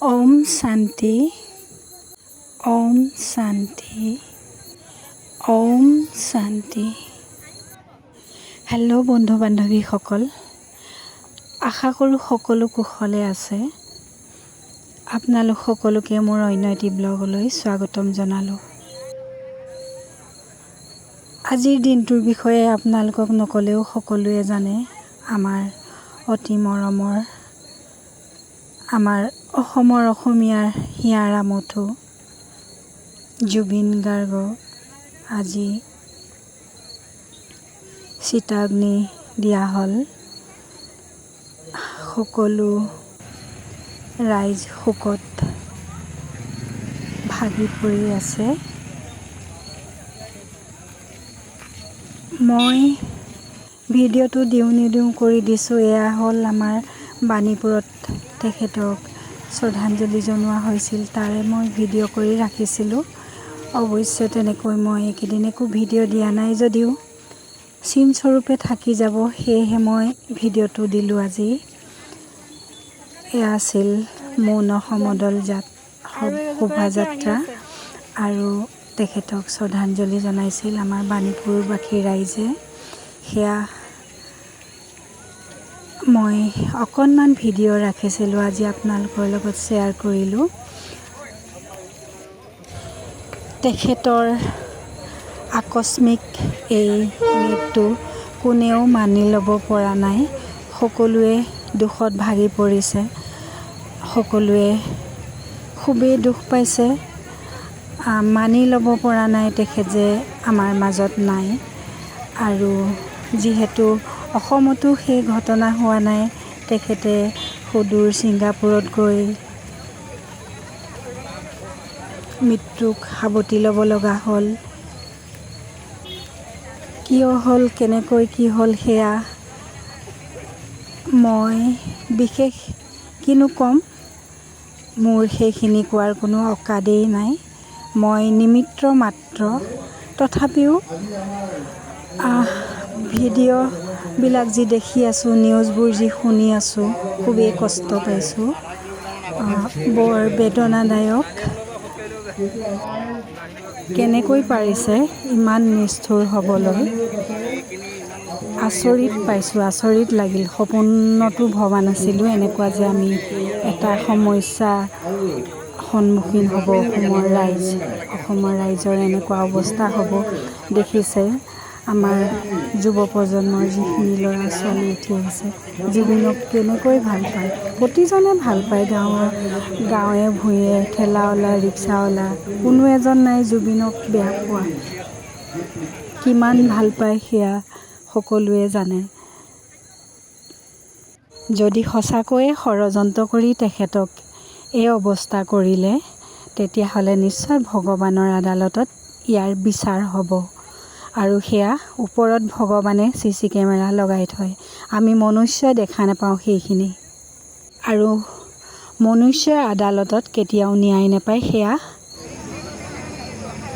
ওম শান্তি ওম শান্তি ওম শান্তি হেল্ল' বন্ধু বান্ধৱীসকল আশা কৰোঁ সকলো কুশলে আছে। আপোনালোক সকলোকে মোৰ অন্য এটি ব্লগলৈ স্বাগতম জনালোঁ। আজিৰ দিনটোৰ বিষয়ে আপোনালোকক নক'লেও সকলোৱে জানে আমাৰ অতি মৰমৰ আমাৰ অসমৰ অসমীয়াৰ হিয়াৰ আমঠু জুবিন গাৰ্গ, আজি চিতাগ্নি দিয়া হ'ল। সকলো ৰাইজ শোকত ভাগি পৰি আছে। মই ভিডিঅ'টো দিওঁ নিদিওঁ কৰি দিছোঁ, এয়া হ'ল আমাৰ বাণীপুৰত তেখেতক শ্ৰদ্ধাঞ্জলি জনোৱা হৈছিল, তাৰে মই ভিডিঅ' কৰি ৰাখিছিলোঁ। অৱশ্যে, তেনেকৈ মই এইকেইদিন একো ভিডিঅ' দিয়া নাই যদিও। চিনস্বৰূপে থাকি যাব, সেয়েহে মই ভিডিঅ'টো দিলোঁ আজি। এয়া আছিল মৌন সমদল যাত শোভাযাত্ৰা আৰু তেখেতক শ্ৰদ্ধাঞ্জলি জনাইছিল আমাৰ বাণীপুৰবাসী ৰাইজে। সেয়া মই অকণমান ভিডিঅ' ৰাখিছিলোঁ আজি আপোনালোকৰ লগত শ্বেয়াৰ কৰিলোঁ। তেখেতৰ আকস্মিক এই মৃত্যু কোনেও মানি ল'ব পৰা নাই। সকলোৱে দুখত ভাগি পৰিছে। সকলোৱে খুবেই দুখ পাইছে। মানি ল'ব পৰা নাই তেখেত যে আমাৰ মাজত নাই। আৰু যিহেতু অসমতো সেই ঘটনা হোৱা নাই। তেখেতে সুদূৰ ছিংগাপুৰত গৈ মৃত্যুক সাৱটি ল'ব লগা হ'ল। কিয় হ'ল কেনেকৈ কি হ'ল সেয়া মই বিশেষ কিনো ক'ম। মোৰ সেইখিনি কোৱাৰ কোনো অকাদেই নাই। মই নিমিত্ৰ মাত্ৰ। তথাপিও ভিডিঅ'বিলাক যি দেখি আছোঁ নিউজবোৰ যি শুনি আছোঁ, খুবেই কষ্ট পাইছোঁ। বৰ বেদনাদায়ক। কেনেকৈ পাৰিছে ইমান নিষ্ঠুৰ হ'বলৈ? আচৰিত পাইছোঁ, আচৰিত লাগিল। সপোনতো ভবা নাছিলোঁ এনেকুৱা যে আমি এটা সমস্যা সন্মুখীন হ'ব, অসমৰ ৰাইজ অসমৰ ৰাইজৰ এনেকুৱা অৱস্থা হ'ব, দেখিছে। আমাৰ যুৱ প্ৰজন্মৰ যিখিনি ল'ৰা ছোৱালী উঠি আহিছে জুবিনক কেনেকৈ ভাল পায়? প্ৰতিজনে ভাল পায় গাঁৱৰ গাঁৱে ভূঞে ঠেলাৱালা ৰিক্সাৱালা কোনো এজন নাই জুবিনক বেয়া পোৱা। কিমান ভাল পায় সেয়া সকলোৱে জানে। যদি সঁচাকৈয়ে ষড়যন্ত্ৰ কৰি তেখেতক এই অৱস্থা কৰিলে তেতিয়াহ'লে নিশ্চয় ভগৱানৰ আদালতত ইয়াৰ বিচাৰ হ'ব। আৰু সেয়া ওপৰত ভগৱানে চি চি কেমেৰা লগাই থয়। আমি মনুষ্যই দেখা নাপাওঁ সেইখিনি। আৰু মনুষ্যই আদালতত কেতিয়াও ন্যায় নাপায় সেয়া।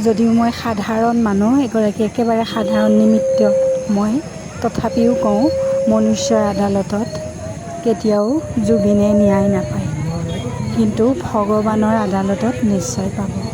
যদিও মই সাধাৰণ মানুহ এগৰাকী একেবাৰে সাধাৰণ নিমিত্ত মই তথাপিও কওঁ মনুষ্যৰ আদালতত কেতিয়াও জুবিনে ন্যায় নাপায়। কিন্তু ভগৱানৰ আদালতত নিশ্চয় পাব।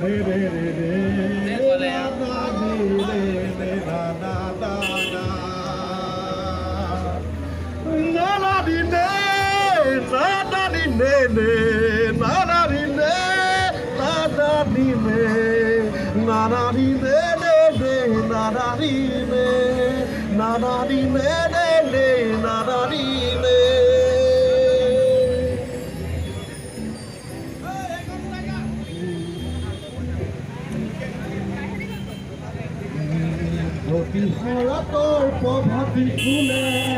Na na di me, na na di me. povo vivo. Né?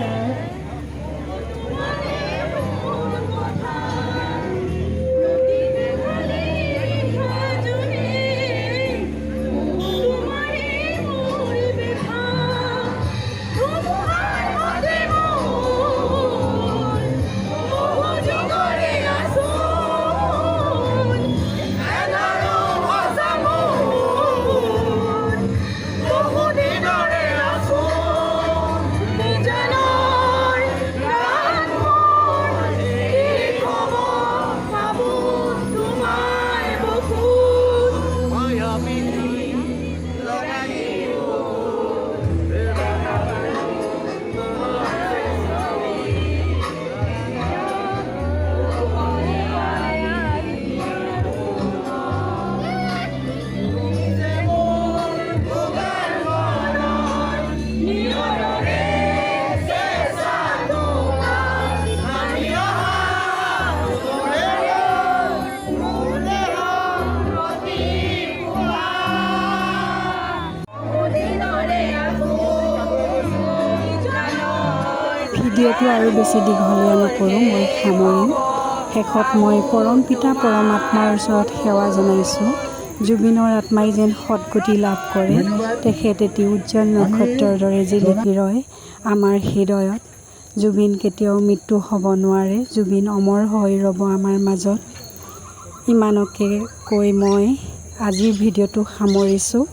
ভিডিঅ'টো আৰু বেছি দীঘলীয়া নকৰোঁ মই সামৰিম। শেষত মই পৰম পিতা পৰমাত্মাৰ ওচৰত সেৱা জনাইছোঁ। জুবিনৰ আত্মাই যেন সদগতি লাভ কৰে তেখেত এটি উজ্জ্বল নক্ষত্ৰৰ দৰে জিলিকি ৰয় আমাৰ হৃদয়ত। জুবিন কেতিয়াও মৃত্যু হ'ব নোৱাৰে জুবিন অমৰ হৈ ৰ'ব আমাৰ মাজত। ইমানকে কৈ মই আজিৰ ভিডিঅ'টো সামৰিছোঁ।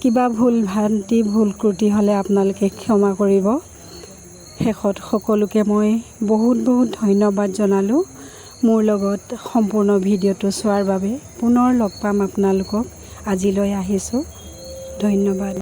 কিবা ভুল ভ্ৰান্তি ভুল ক্ৰুটি হ'লে আপোনালোকে ক্ষমা কৰিব। শেষত সকলোকে মই বহুত বহুত ধন্যবাদ জনালোঁ। মোৰ লগত সম্পূৰ্ণ ভিডিঅ'টো চোৱাৰ বাবে পুনৰ লগ পাম আপোনালোকক। আজিলৈ আহিছোঁ। ধন্যবাদ।